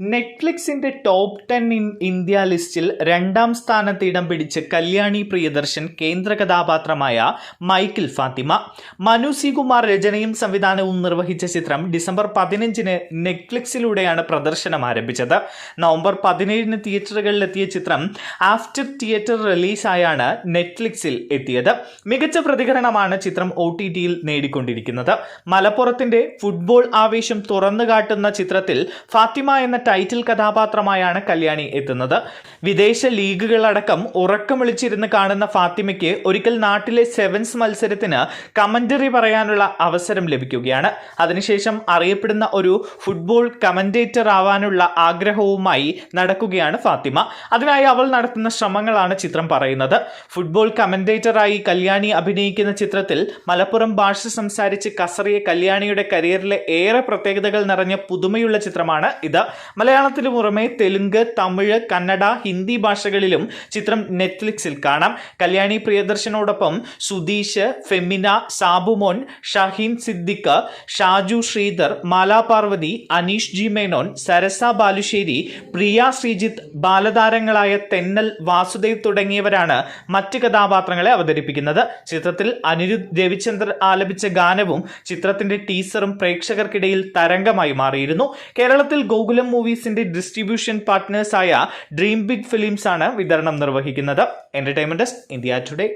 നെറ്റ്ഫ്ലിക്സിന്റെ top ten in India ലിസ്റ്റിൽ രണ്ടാം സ്ഥാനത്ത് ഇടം പിടിച്ച് കല്യാണി പ്രിയദർശൻ കേന്ദ്ര കഥാപാത്രമായ മൈക്കിൾ ഫാത്തിമ. മനു സി കുമാർ രചനയും സംവിധാനവും നിർവഹിച്ച ചിത്രം ഡിസംബർ പതിനഞ്ചിന് നെറ്റ്ഫ്ലിക്സിലൂടെയാണ് പ്രദർശനം ആരംഭിച്ചത്. നവംബർ പതിനേഴിന് തിയേറ്ററുകളിലെത്തിയ ചിത്രം ആഫ്റ്റർ തിയേറ്റർ റിലീസായാണ് നെറ്റ്ഫ്ലിക്സിൽ എത്തിയത്. മികച്ച പ്രതികരണമാണ് ചിത്രം ഒ ടി ടിയിൽ നേടിക്കൊണ്ടിരിക്കുന്നത്. മലപ്പുറത്തിന്റെ ഫുട്ബോൾ ആവേശം തുറന്നു കാട്ടുന്ന ചിത്രത്തിൽ ഫാത്തിമ എന്ന ടൈറ്റിൽ കഥാപാത്രമായാണ് കല്യാണി എത്തുന്നത്. വിദേശ ലീഗുകളടക്കം ഉറക്കം വിളിച്ചിരുന്ന് കാണുന്ന ഫാത്തിമയ്ക്ക് ഒരിക്കൽ നാട്ടിലെ സെവൻസ് മത്സരത്തിന് കമന്ററി പറയാനുള്ള അവസരം ലഭിക്കുകയാണ്. അതിനുശേഷം അറിയപ്പെടുന്ന ഒരു ഫുട്ബോൾ കമന്റേറ്റർ ആവാനുള്ള ആഗ്രഹവുമായി നടക്കുകയാണ് ഫാത്തിമ. അതിനായി അവൾ നടത്തുന്ന ശ്രമങ്ങളാണ് ചിത്രം പറയുന്നത്. ഫുട്ബോൾ കമന്റേറ്ററായി കല്യാണി അഭിനയിക്കുന്ന ചിത്രത്തിൽ മലപ്പുറം ഭാഷ സംസാരിച്ച് കസറിയ കല്യാണിയുടെ കരിയറിലെ ഏറെ പ്രത്യേകതകൾ നിറഞ്ഞ പുതുമയുള്ള ചിത്രമാണ് ഇത്. മലയാളത്തിനു പുറമെ തെലുങ്ക് തമിഴ് കന്നഡ ഹിന്ദി ഭാഷകളിലും ചിത്രം നെറ്റ്ഫ്ലിക്സിൽ കാണാം. കല്യാണി പ്രിയദർശനോടൊപ്പം സുധീഷ് ഫെമിന സാബുമോൻ ഷഹീൻ സിദ്ദിഖ് ഷാജു ശ്രീധർ മാലാ പാർവതി അനീഷ് ജി മേനോൻ സരസ ബാലുശ്ശേരി പ്രിയ ശ്രീജിത്ത് ബാലതാരങ്ങളായ തെന്നൽ വാസുദേവ് തുടങ്ങിയവരാണ് മറ്റ് കഥാപാത്രങ്ങളെ അവതരിപ്പിക്കുന്നത്. ചിത്രത്തിൽ അനിരുദ്ധ് രവിചന്ദ്രൻ ആലപിച്ച ഗാനവും ചിത്രത്തിന്റെ ടീസറും പ്രേക്ഷകർക്കിടയിൽ തരംഗമായി മാറിയിരുന്നു. കേരളത്തിൽ ഗോകുലം മൂവീസിന്റെ ഡിസ്ട്രിബ്യൂഷൻ പാർട്ട്നേഴ്സായ ഡ്രീം ബിഗ് ഫിലിംസ് ആണ് വിതരണം നിർവഹിക്കുന്നത്. Entertainment India today